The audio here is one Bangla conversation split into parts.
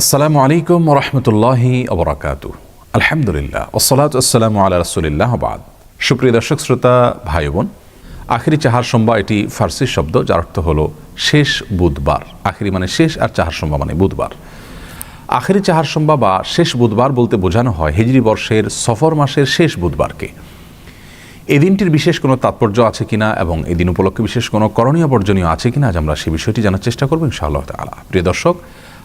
আসসালামু আলাইকুম রহমতুল্লাহি অবরাকাত আলহামদুলিল্লাহ ওসলাত আসসালামু আল্লাহ রসুলিল্লাহ বাদ। সুপ্রিয় দর্শক, শ্রোতা, ভাই বোন, আখেরি চাহার সম্বা এটি ফার্সি শব্দ যার অর্থ হলো শেষ বুধবার। আখেরি মানে শেষ আর চাহার সম্বা মানে বুধবার। আখেরি চাহার সম্বা বা শেষ বুধবার বলতে বোঝানো হয় হিজরি বর্ষের সফর মাসের শেষ বুধবারকে। এই দিনটির বিশেষ কোনো তাৎপর্য আছে কিনা এবং এই দিন উপলক্ষে বিশেষ কোনো করণীয় বর্জনীয় আছে কিনা আজ আমরা সেই বিষয়টি জানার চেষ্টা করব ইনশাআল্লাহ তালা প্রিয় দর্শক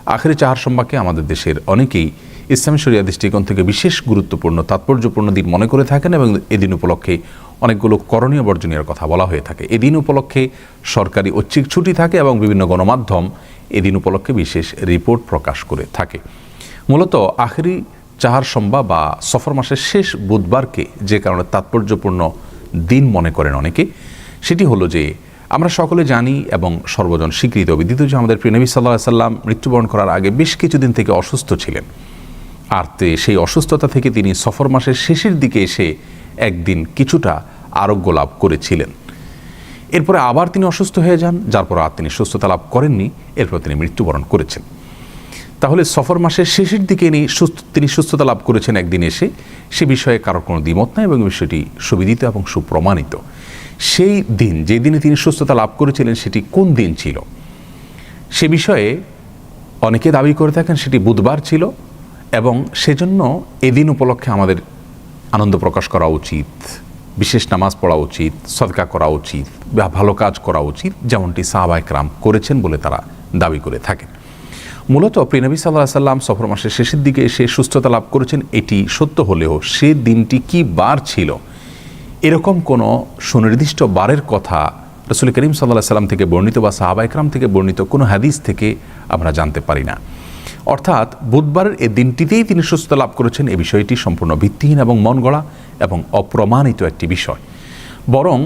আখেরি চাহার সম্বাকে আমাদের দেশের অনেকেই ইসলামী শরিয়া দৃষ্টিকোণ থেকে বিশেষ গুরুত্বপূর্ণ, তাৎপর্যপূর্ণ দিন মনে করে থাকেন এবং এদিন উপলক্ষে অনেকগুলো করণীয় বর্জনীয় কথা বলা হয়ে থাকে। এদিন উপলক্ষে সরকারি ঐচ্ছিক ছুটি থাকে এবং বিভিন্ন গণমাধ্যম এদিন উপলক্ষে বিশেষ রিপোর্ট প্রকাশ করে থাকে। মূলত আখেরি চাহার সম্বা বা সফর মাসের শেষ বুধবারকে যে কারণে তাৎপর্যপূর্ণ দিন মনে করেন অনেকে, সেটি হলো যে আমরা সকলে জানি এবং সর্বজন স্বীকৃত, বিদিত যে আমাদের প্রিয়নবী সাল্লাহ সাল্লাম মৃত্যুবরণ করার আগে বেশ কিছুদিন থেকে অসুস্থ ছিলেন। আর সেই অসুস্থতা থেকে তিনি সফর মাসের শেষের দিকে এসে একদিন কিছুটা আরোগ্য লাভ করেছিলেন। এরপরে আবার তিনি অসুস্থ হয়ে যান, যার পর আর তিনি সুস্থতা লাভ করেননি, এরপর তিনি মৃত্যুবরণ করেছেন। তাহলে সফর মাসের শেষের দিকে ইনি সুস্থ তিনি সুস্থতা লাভ করেছেন একদিন এসে। সে বিষয়ে কারোর কোনো দ্বিমত নাই এবং বিষয়টি সুবিদিত এবং সুপ্রমাণিত। সেই দিন, যে দিনে তিনি সুস্থতা লাভ করেছিলেন, সেটি কোন দিন ছিল? সে বিষয়ে অনেকে দাবি করে থাকেন সেটি বুধবার ছিল এবং সেজন্য এদিন উপলক্ষে আমাদের আনন্দ প্রকাশ করা উচিত, বিশেষ নামাজ পড়া উচিত, সদকা করা উচিত বা ভালো কাজ করা উচিত, যেমনটি সাহাবাইকরাম করেছেন বলে তারা দাবি করে থাকেন। মূলত প্রিনবী সাল্লাহ সাল্লাম সফর মাসের শেষের দিকে এসে সুস্থতা লাভ করেছেন, এটি সত্য হলেও সে দিনটি কি বার ছিল? এরকম কোনো সুনির্দিষ্ট বারের কথা রসুল করিম সাল্লাহ সাল্লাম থেকে বর্ণিত বা সাহাবাইকরাম থেকে বর্ণিত কোনো হাদিস থেকে আমরা জানতে পারি না। অর্থাৎ বুধবারের এ দিনটিতেই তিনি সুস্থতা লাভ করেছেন, এ বিষয়টি সম্পূর্ণ ভিত্তিহীন এবং মন গড়া এবং অপ্রমাণিত একটি বিষয়। বরং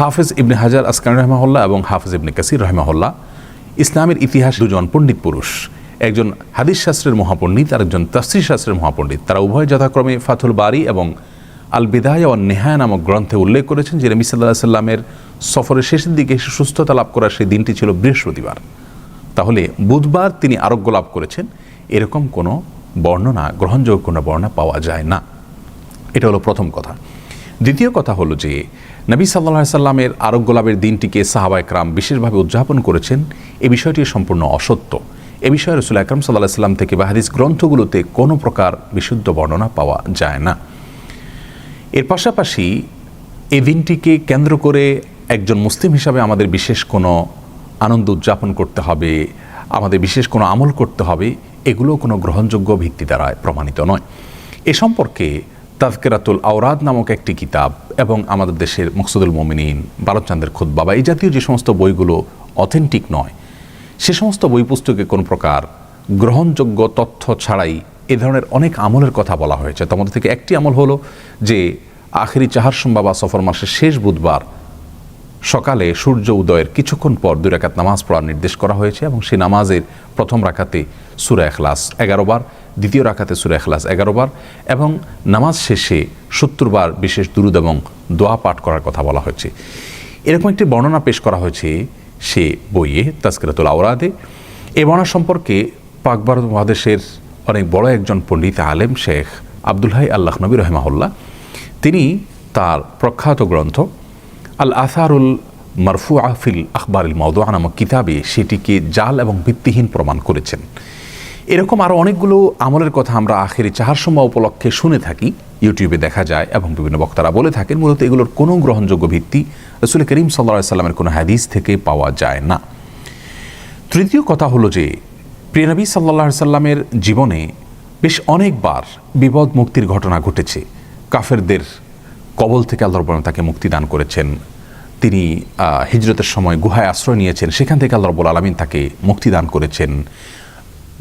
হাফেজ ইবনে হাজার আসকান রহমাহুল্লাহ এবং হাফেজ ইবনে কাসির রহমাহুল্লাহ ইসলামের ইতিহাস দুজন পণ্ডিত পুরুষ। একজন হাদিস শাস্ত্রের মহাপণ্ডিত আর একজন তফসির শাস্ত্রের মহাপণ্ডিত। তারা উভয় যথাক্রমে ফাথুল বাড়ি এবং আল বিদায় ও নেহায় নামক গ্রন্থে উল্লেখ করেছেন, যে নবী সাল্লাহ সাল্লামের সফরের শেষের দিকে এসে সুস্থতা লাভ করার সেই দিনটি ছিল বৃহস্পতিবার। তাহলে বুধবার তিনি আরোগ্য লাভ করেছেন। এরকম কোনো বর্ণনা, গ্রহণযোগ্য কোনো বর্ণনা পাওয়া যায় না। এটা হলো প্রথম কথা। দ্বিতীয় কথা হলো যে, নবী সাল্লাহ সাল্লামের আরোগ্য লাভের দিনটিকে সাহাবা একরাম বিশেষভাবে উদযাপন করেছেন। এ বিষয়টি সম্পূর্ণ অসত্য। এ বিষয়ে রসুল আকরম সাল্লাহ সাল্লাম থেকে বা হাদিস গ্রন্থগুলোতে কোনো প্রকার বিশুদ্ধ বর্ণনা পাওয়া যায় না। এর পাশাপাশি এই দিনটিকে কেন্দ্র করে একজন মুসলিম হিসাবে আমাদের বিশেষ কোনো আনন্দ উদযাপন করতে হবে, আমাদের বিশেষ কোনো আমল করতে হবে এগুলো কোনো গ্রহণযোগ্য ভিত্তি দ্বারা প্রমাণিত নয়। এ সম্পর্কে তাজকেরাতুল আওরাদ নামক একটি কিতাব এবং আমাদের দেশের মকসুদুল মোমিনিন বারতচান্দের খুদ বাবা এই জাতীয় যে সমস্ত বইগুলো অথেন্টিক নয় সে সমস্ত বই পুস্তকে কোন প্রকার গ্রহণযোগ্য তথ্য ছাড়াই এ ধরনের অনেক আমলের কথা বলা হয়েছে। তোমাদের থেকে একটি আমল হলো যে, আখেরি চাহার সম্ভব বা সফর মাসের শেষ বুধবার সকালে সূর্য উদয়ের কিছুক্ষণ পর দুই রাকাত নামাজ পড়ার নির্দেশ করা হয়েছে এবং সেই নামাজের প্রথম রাখাতে সুরা এখলাস এগারো বার, দ্বিতীয় রাখাতে সুরা এখলাস এগারো বার এবং নামাজ শেষে সত্তর বার বিশেষ দুরুদ এবং দোয়া পাঠ করার কথা বলা হয়েছে। এরকম একটি বর্ণনা পেশ করা হয়েছে সে বইয়ে তাস্কিরাতুল আওরাদে এ বর্ণনা সম্পর্কে পাক ভারত মহাদেশের অনেক বড় একজন পণ্ডিত আলেম শেখ আবদুল্লাহ আল্লাহ নবী রহমাহুল্লাহ। তিনি তার প্রখ্যাত গ্রন্থ আল আসারুল মারফু আফিল আখবরুল মৌদা নামক কিতাবে সেটিকে জাল এবং ভিত্তিহীন প্রমাণ করেছেন। এরকম আরও অনেকগুলো আমলের কথা আমরা আখেরি চাহার সময় উপলক্ষে শুনে থাকি, ইউটিউবে দেখা যায় এবং বিভিন্ন বক্তারা বলে থাকেন, মূলত এগুলোর কোনো গ্রহণযোগ্য ভিত্তি রসুল করিম সাল্লা সাল্লামের কোনো হাদিস থেকে পাওয়া যায় না। তৃতীয় কথা হলো যে প্রিয়নবী সাল্লাহ সাল্লামের জীবনে বেশ অনেকবার বিপদ মুক্তির ঘটনা ঘটেছে। কাফেরদের কবল থেকে আল্লাহ তাকে মুক্তি দান করেছেন। তিনি হিজরতের সময় গুহায় আশ্রয় নিয়েছেন, সেখান থেকে আল্লাহ রব্বুল আলমিন তাকে মুক্তি দান করেছেন।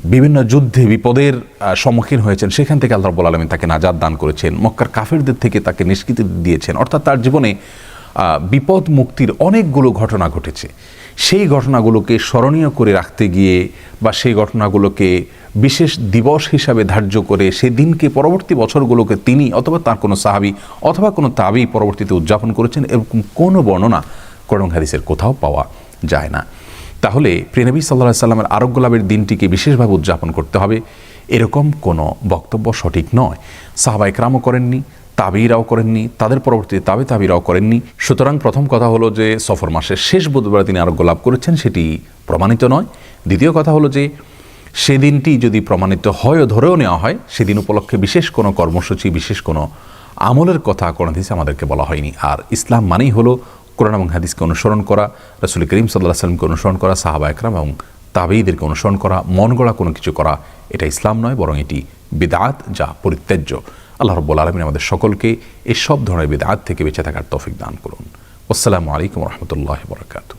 বিভিন্ন যুদ্ধে বিপদের সম্মুখীন হয়েছেন। সেখান থেকে আল্লাহ রব্বুল তাকে নাজাদ দান করেছেন। মক্কার কাফেরদের থেকে তাকে নিষ্কৃতি দিয়েছেন। অর্থাৎ তার জীবনে বিপদ মুক্তির অনেকগুলো ঘটনা ঘটেছে। সেই ঘটনাগুলোকে স্মরণীয় করে রাখতে গিয়ে বা সেই ঘটনাগুলোকে বিশেষ দিবস হিসাবে ধার্য করে সেই দিনকে পরবর্তী বছরগুলোকে তিনি অথবা তার কোনো সাহাবি অথবা কোনো তাবি পরবর্তীতে উদযাপন করেছেন, এরকম কোনো বর্ণনা করং হাদিসের কোথাও পাওয়া যায় না। তাহলে প্রিয়নবী সাল্লাহ সাল্লামের আরোগ্য লাভের দিনটিকে বিশেষভাবে উদযাপন করতে হবে। এরকম কোনো বক্তব্য সঠিক নয়। সাহাবাইক রামও করেননি, তাবিরাও করেননি, তাদের পরবর্তীতে তাবে তাবিরাও করেননি। সুতরাং প্রথম কথা হলো যে, সফর মাসের শেষ বুধবার তিনি আরোগ্য লাভ করেছেন সেটি প্রমাণিত নয়। দ্বিতীয় কথা হলো যে, সেদিনটি যদি প্রমাণিত হয় ও ধরেও নেওয়া হয়, সেদিন উপলক্ষে বিশেষ কোনো কর্মসূচি, বিশেষ কোনো আমলের কথা কোনো হাদিসে আমাদেরকে বলা হয়নি। আর ইসলাম মানেই হলো কোরআন এবং হাদিসকে অনুসরণ করা, রসুল করিম সাল্লাহ সাল্লামকে অনুসরণ করা, সাহাবা একরাম এবং তাবেইদেরকে অনুসরণ করা, মন গড়া কোনো কিছু করা, এটা ইসলাম নয়, বরং এটি বিদাত যা পরিত্যাজ্য। আল্লাহ রব্বুল আলমিন আমাদের সকলকে এই সব ধরনের বিদাত থেকে বেঁচে থাকার তফিক দান করুন। আসসালামু আলাইকুম রহমতুল্লাহ বরকাতু